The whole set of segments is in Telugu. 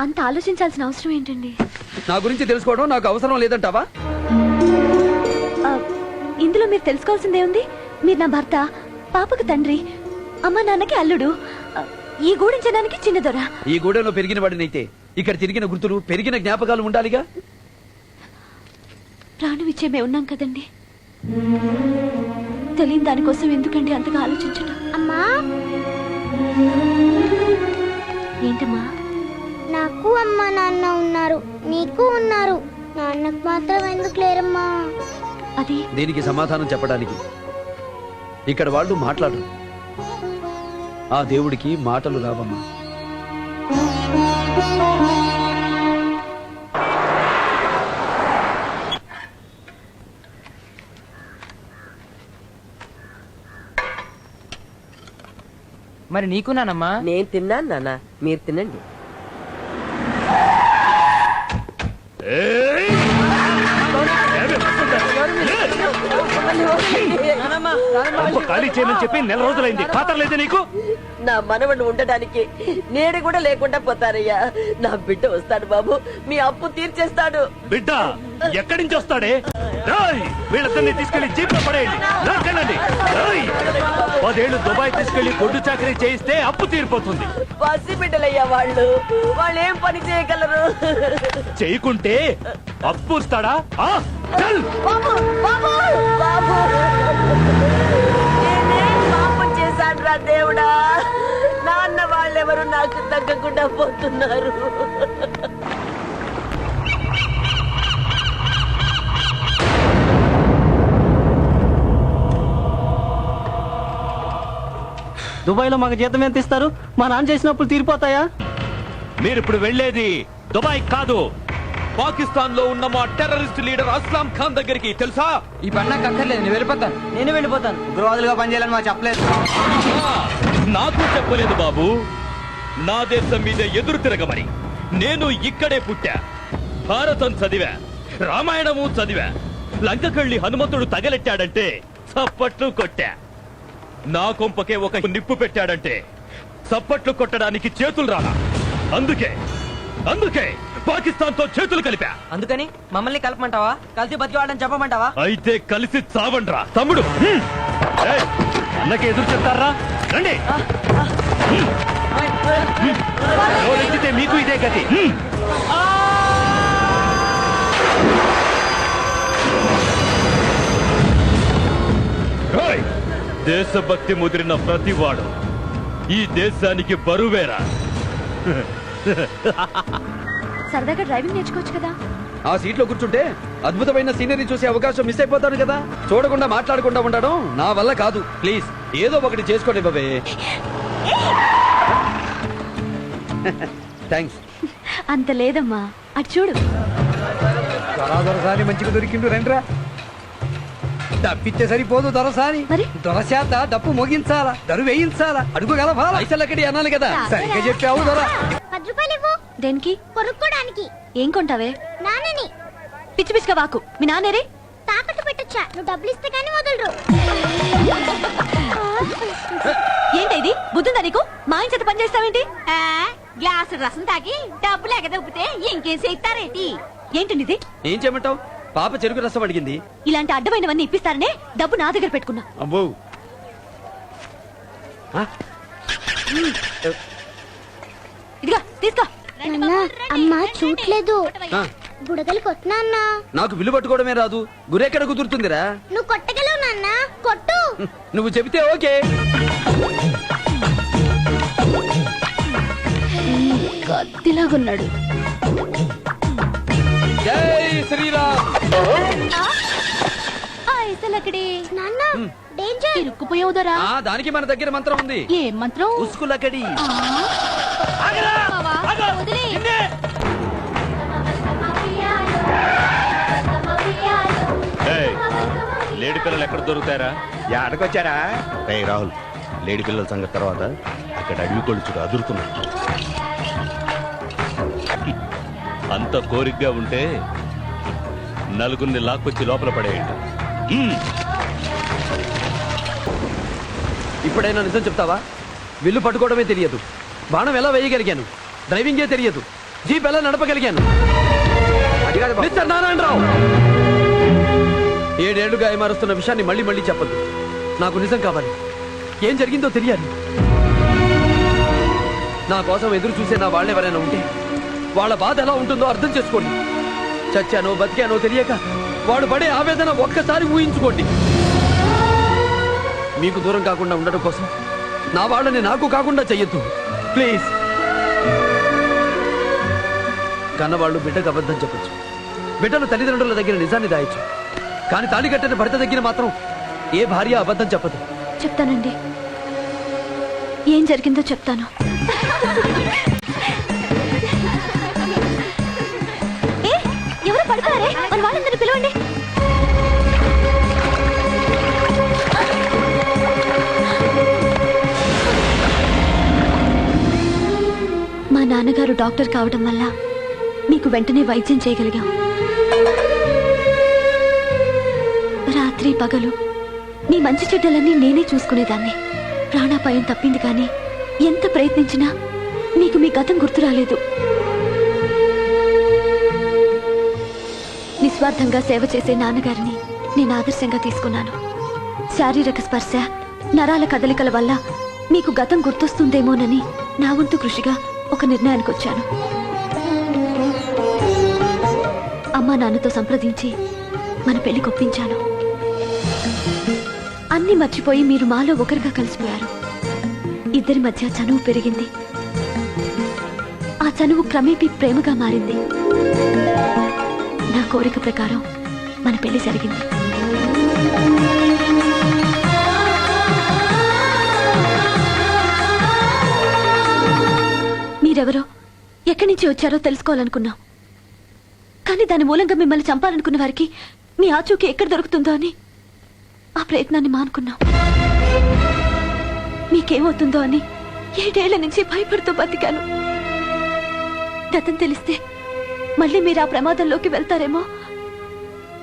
అంత ఆలోచించాల్సిన అవసరం ఏంటండి? నా గురించి తెలుసుకోవడం నాకు అవసరం లేదంటావా? ఆ, ఇందులో మీరు తెలుసుకోవాల్సిందే ఉంది మీరు నా భర్త పాపకు తండ్రి అమ్మ నాన్నకి అల్లుడు ఆ, ఈ గూడించడానికి చిన్న దొర. ఈ గూడెంలో పెరిగిన వాడినైతే ఇక్కడ తిరిగిన గుర్తులు పెరిగిన జ్ఞాపకాలు ఉండాలిగా? ప్రాణం ఇచ్చే మేము ఉన్నాం కదండి. తెలియని దానికోసం ఎందుకండి అంతగా ఆలోచించడం అమ్మా! ఏంటమ్మా? నాకు అమ్మ నాన్న ఉన్నారు. నీకు ఉన్నారు. నాన్నకు మాత్రం ఎందుకు లేరమ్మా? అది? దీనికి సమాధానం చెప్పడానికి. ఇక్కడ వాళ్ళు మాట్లాడరు. ఆ దేవుడికి మాటలు రావమ్మా. మరి నీకు నానమ్మా? నేను తిన్నాను నాన్న. మీరు తినండి. ఖాళీ చేయమని చెప్పి నెల రోజులైంది. ఖాతర్లేదే నీకు? నా మనవడు ఉండడానికి నేడు కూడా లేకుండా పోతారయ్యా. నా బిడ్డ వస్తాడు బాబు. మీ అప్పు తీర్చేస్తాడు. బిడ్డ ఎక్కడి నుంచి వస్తాడే? రాయ్ వీళ్ళిద్దరిని తీసుకెళ్ళి జీప్లో పడేయండి రాయ్ పదేళ్ళు దుబాయ్ తీసుకెళ్ళి గొడ్డు చాకరీ చేయిస్తే అప్పు తీరిపోతుంది. పసి బిడ్డలయ్యా వాళ్ళు. వాళ్ళు ఏం పని చేయగలరు? చేయకుంటే అప్పు ఇస్తాడా? ఆ? చల్! బాబు బాబు! బాబు! నేనేం పాపం చేశాను రా దేవుడా. నాన్న వాళ్ళెవరు నాకు తగ్గకుండా పోతున్నారు. దుబాయ్లో మాకు జీతం ఎంత ఇస్తారు? మా నాన్న చేసినప్పుడు తీరిపోతాయా? మీరు ఇప్పుడు వెళ్ళేది దుబాయ్ కాదు. పాకిస్తాన్లో ఉన్న మా టెర్రరిస్ట్ లీడర్ అస్లాం ఖాన్ దగ్గరికి తెలుసా? ఈ పని నాకు అక్కర్లేదు నేను వెళ్ళిపోతాను. నేను వెళ్ళిపోతాను. ఉగ్రవాదులుగా పనిచేయాలని మాకు చెప్పలేదు. నాకు చెప్పలేదు బాబు. నా దేశం మీద ఎదురు తిరగమని. నేను ఇక్కడే పుట్టా. భారతం చదివా. రామాయణము చదివా. లంకకెళ్ళి హనుమంతుడు తగలెట్టాడంటే చప్పట్లు కొట్టా. నా కొంపకే ఒక నిప్పు పెట్టాడంటే చప్పట్లు కొట్టడానికి చేతులు రాలా. అందుకే అందుకే పాకిస్తాన్తో చేతులు కలిపా. అందుకని మమ్మల్ని కలపమంటావా? కలిసి బతివాడని చెప్పమంటావా అయితే కలిసి చావండ్రా తమ్ముడు. ఏయ్, అన్నకి ఎదురు చెప్తారా? రండి. ఎవరెత్తితే మీకు ఇదే గతి. హ్మ్. దేశభక్తి ముదిరిన ప్రతివాడు ఈ దేశానికి బరువేరా. సరదాగా డ్రైవింగ్ నేర్చుకోవచ్చు కదా? ఆ సీట్లో కూర్చుంటే అద్భుతమైన సీనరీ చూసే అవకాశం మిస్ అయిపోతాను కదా. చూడకుండా మాట్లాడకుండా ఉండడం నా వల్ల కాదు. ప్లీజ్ ఏదో ఒకటి చేసుకోండి బాబే. థ్యాంక్స్ అంత లేదమ్మా. అటు చూడు. మంచిగా దొరికిండు రండిరా. డప్పిస్తే సరిపోదు దొరసాని. మరి? దొరశాత డప్పు మోగించాలా? దరు వేయించాలా? అడుగు గలపాలా పైసలు అక్కడి అనాలి కదా. సరిగ్గా చెప్పావు దొర. పది రూపాయలు ఇవ్వు. దేనికి? కొనుక్కోడానికి. ఏం కొంటావే? నాన్నని. పిచ్చి పిచ్చిగా వాకు. మీ నాన్నేరే తాకట్టు పెట్టొచ్చా? నువ్వు డబ్బులు ఇస్తే కానీ వదలరు. ఏంటి ఇది? బుద్ధుందా నీకు? మా ఆయన చేత పని చేస్తావేంటి? గ్లాసు రసం తాగి డబ్బులు ఎగదొబ్బితే ఇంకేం చేస్తారేటి? ఏంటండి ఇది ఏం చేయమంటావు? పాప చెరుకు రసం అడిగింది. ఇలాంటి అడ్డమైనవన్నీ ఇప్పిస్తారనే డబ్బు నా దగ్గర పెట్టుకున్నా. అబ్బో ఇదిగా తీసుకో. అమ్మ చూడలేదు బుడగలు కొట్టినా అన్న? నాకు విల్లు పట్టుకోవడమే రాదు. గురెక్కడ కుదురుతుందిరా? నువ్వు కొట్టగలవు నాన్న. కొట్టు. నువ్వు చెబితే ఓకే. కత్తిలాగున్నాడు జై శ్రీరామ్. అక్కడే. నాన్న డేంజర్ ఇరుక్కుపోయావు దొరా ఆ దానికి మన దగ్గర మంత్రం ఉంది. ఏ మంత్రం? ఉస్కులకడి. లేడి పిల్లలు ఎక్కడ దొరుకుతారా ఆడకొచ్చారా రే రాహుల్ లేడీ పిల్లల సంగతి తర్వాత అక్కడ అడవి కొడుచుడు అదురుతున్నాడు. అంత కోరికగా ఉంటే నలుగురిని లాక్కొచ్చి లోపల పడేయండి. ఇప్పుడైనా నిజం చెప్తావా? విల్లు పట్టుకోవడమే తెలియదు. బాణం ఎలా వేయగలిగాను? డ్రైవింగే తెలియదు. జీప్ ఎలా నడపగలిగాను? మిస్టర్ నారాయణరావు! ఏడేళ్ళుగా ఏమారుస్తున్న విషయాన్ని మళ్ళీ మళ్ళీ చెప్పదు నాకు నిజం కావాలి. ఏం జరిగిందో తెలియాలి. నా కోసం ఎదురు చూసే నా వాళ్ళెవరైనా ఉంటే వాళ్ళ బాధ ఎలా ఉంటుందో అర్థం చేసుకోండి. చచ్చానో బతికానో తెలియక వాడు పడే ఆవేదన ఒక్కసారి ఊహించుకోండి. మీకు దూరం కాకుండా ఉండడం కోసం నా వాళ్ళని నాకు కాకుండా చెయ్యొద్దు. ప్లీజ్. కన్నవాళ్ళు బిడ్డకు అబద్ధం చెప్పొచ్చు. బిడ్డలు తల్లిదండ్రుల దగ్గర నిజాన్ని దాయొచ్చు. కానీ తాళి కట్టిన భర్త దగ్గర మాత్రం ఏ భార్య అబద్ధం చెప్పదు. చెప్తానండి. ఏం జరిగిందో చెప్తాను. మన వాళ్ళందరినీ పిలవండి. మా నాన్నగారు డాక్టర్ కావడం వల్ల మీకు వెంటనే వైద్యం చేయగలిగాం. రాత్రి పగలు మీ మంచి చెడ్డలన్నీ నేనే చూసుకునేదాన్ని. ప్రాణాపాయం తప్పింది కానీ ఎంత ప్రయత్నించినా మీకు మీ గతం గుర్తు రాలేదు. నిస్వార్థంగా సేవ చేసే నాన్నగారిని నేను ఆదర్శంగా తీసుకున్నాను. శారీరక స్పర్శ నరాల కదలికల వల్ల మీకు గతం గుర్తొస్తుందేమోనని నా వంతు కృషిగా ఒక నిర్ణయానికి వచ్చాను. అమ్మా నాన్నతో సంప్రదించి మన పెళ్ళి కొప్పించాను. అన్ని మర్చిపోయి మీరు మాలో ఒకరిగా కలిసిపోయారు. ఇద్దరి మధ్య చనువు పెరిగింది. ఆ చనువు క్రమేపీ ప్రేమగా మారింది. నా కోరిక ప్రకారం మన పెళ్ళి జరిగింది. మీరెవరో ఎక్కడి నుంచి వచ్చారో తెలుసుకోవాలనుకున్నాం. కానీ దాని మూలంగా మిమ్మల్ని చంపాలనుకున్న వారికి మీ ఆచూకీ ఎక్కడ దొరుకుతుందో అని ఆ ప్రయత్నాన్ని మానుకున్నాం. మీకేమవుతుందో అని ఏడేళ్ళ నుంచి భయపడుతూ బతికాను. గతం తెలిస్తే మళ్ళీ మీరు ఆ ప్రమాదంలోకి వెళ్తారేమో?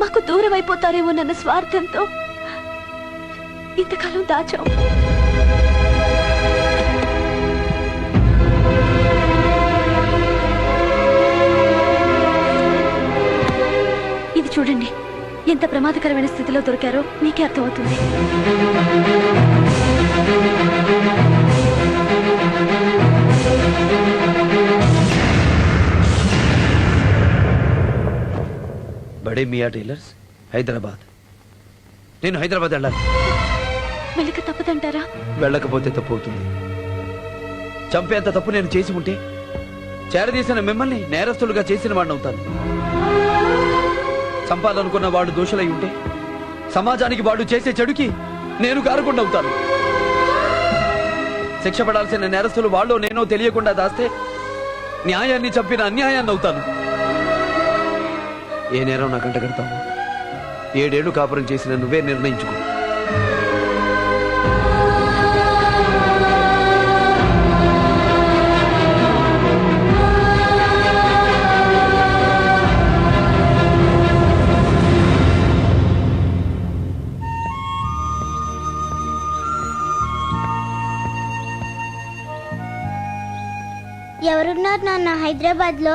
మాకు దూరం అయిపోతారేమోనన్న స్వార్థంతో. ఇంతకాలం దాచాం. ఇది చూడండి. ఎంత ప్రమాదకరమైన స్థితిలో దొరికారో మీకే అర్థమవుతుంది. బడే మియా టైలర్స్? హైదరాబాద్. నేను హైదరాబాద్ వెళ్ళాలి. వెళ్ళక తప్పదంటారా? వెళ్ళకపోతే తప్పు అవుతుంది. చంపేంత తప్పు నేను చేసి ఉంటే చేరదీసిన మిమ్మల్ని నేరస్తులుగా చేసిన వాడిని అవుతాను. చంపాలనుకున్న వాడు దోషులై ఉంటే సమాజానికి వాడు చేసే చెడుకి నేను కారకుండా అవుతాను. శిక్ష పడాల్సిన నేరస్తులు వాళ్ళు నేనో తెలియకుండా దాస్తే న్యాయాన్ని చంపిన అన్యాయాన్ని అవుతాను. ఏ నేరం నాకంట కడతావు? ఏడేళ్ళు కాపురం చేసిన నువ్వే నిర్ణయించుకో. ఎవరున్నారు నాన్న హైదరాబాద్లో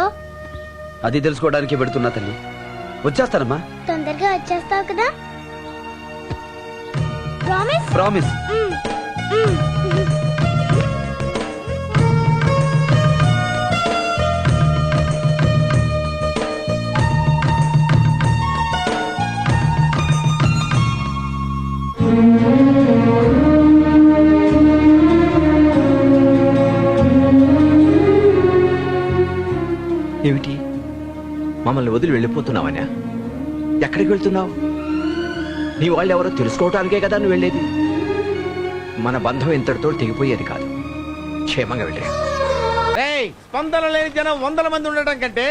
అది తెలుసుకోవడానికి పెడుతున్నా తల్లి. వచ్చేస్తానమ్మా. తొందరగా వచ్చేస్తావు కదా. ప్రామిస్ ప్రామిస్ మమ్మల్ని వదిలి వెళ్ళిపోతున్నావనే ఎక్కడికి వెళ్తున్నావు? నీ వాళ్ళు ఎవరో తెలుసుకోవటానికే కదా నువ్వు వెళ్ళేది. మన బంధం ఇంతటితో తెగిపోయేది కాదు. క్షేమంగా వెళ్ళే. స్పందన లేని జనం వందల మంది ఉండటం కంటే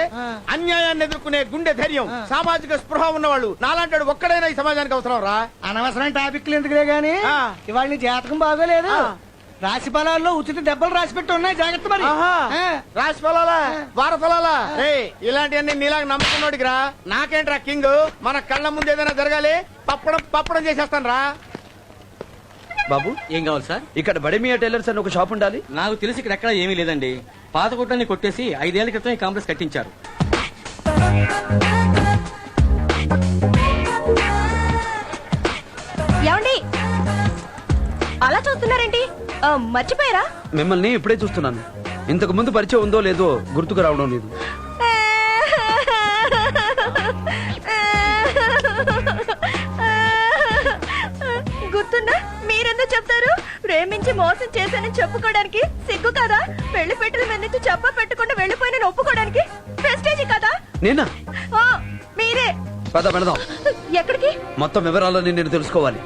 అన్యాయాన్ని ఎదుర్కొనే గుండె ధైర్యం సామాజిక స్పృహ ఉన్నవాళ్ళు నాలాంటి ఒక్కడైనా ఈ సమాజానికి అవసరం రా. అనవసరం టాపిక్లు ఎందుకులే గాని. ఇవాళ జాతకం బాగోలేదు. రాశి ఫలాల్లో ఉచిత దెబ్బలు రాసి పెట్టి ఉన్నాయి. జాగ్రత్త మరి. రాశి ఫలాలా? వార ఫలాలా? ఇలాంటివన్నీ నీలాగా నమ్ముకున్నోడికి రా నాకేంట్రా కింగ్? మన కళ్ళ ముందు ఏదైనా జరగాలి? పప్పడం పప్పడం చేసేస్తాను రా. బాబు ఏం కావాలి సార్? ఇక్కడ బడేమియా టైలర్స్ అని ఒక షాప్ ఉండాలి. నాకు తెలిసి ఇక్కడ ఎక్కడ ఏమీ లేదండి. పాత కొట్టని కొట్టేసి ఐదేళ్ళ క్రితం ఈ కాంప్లెక్స్ కట్టించారు. ఏమండి? అలా చూస్తున్నారేంటి? ఆ, మర్చిపోయారా? మిమ్మల్ని ఇప్పుడే చూస్తున్నాను. ఇంతకు ముందు పరిచయం ఉందో లేదో గుర్తుకు రావడం లేదు. గుర్తుందా? మీరెందుకు చెప్తారు? ప్రేమించి మోసం చేశానని చెప్పుకోవడానికి సిగ్గు కదా? పెళ్ళి పెట్టిన మీద నుంచి చెప్ప పెట్టకుండా వెళ్ళిపోయిన ఒప్పుకోవడానికి ప్రెస్టేజీ కదా? నేనా? మీరే. పద పెడదాం ఎక్కడికి? మొత్తం వివరాలని నేను తెలుసుకోవాలి.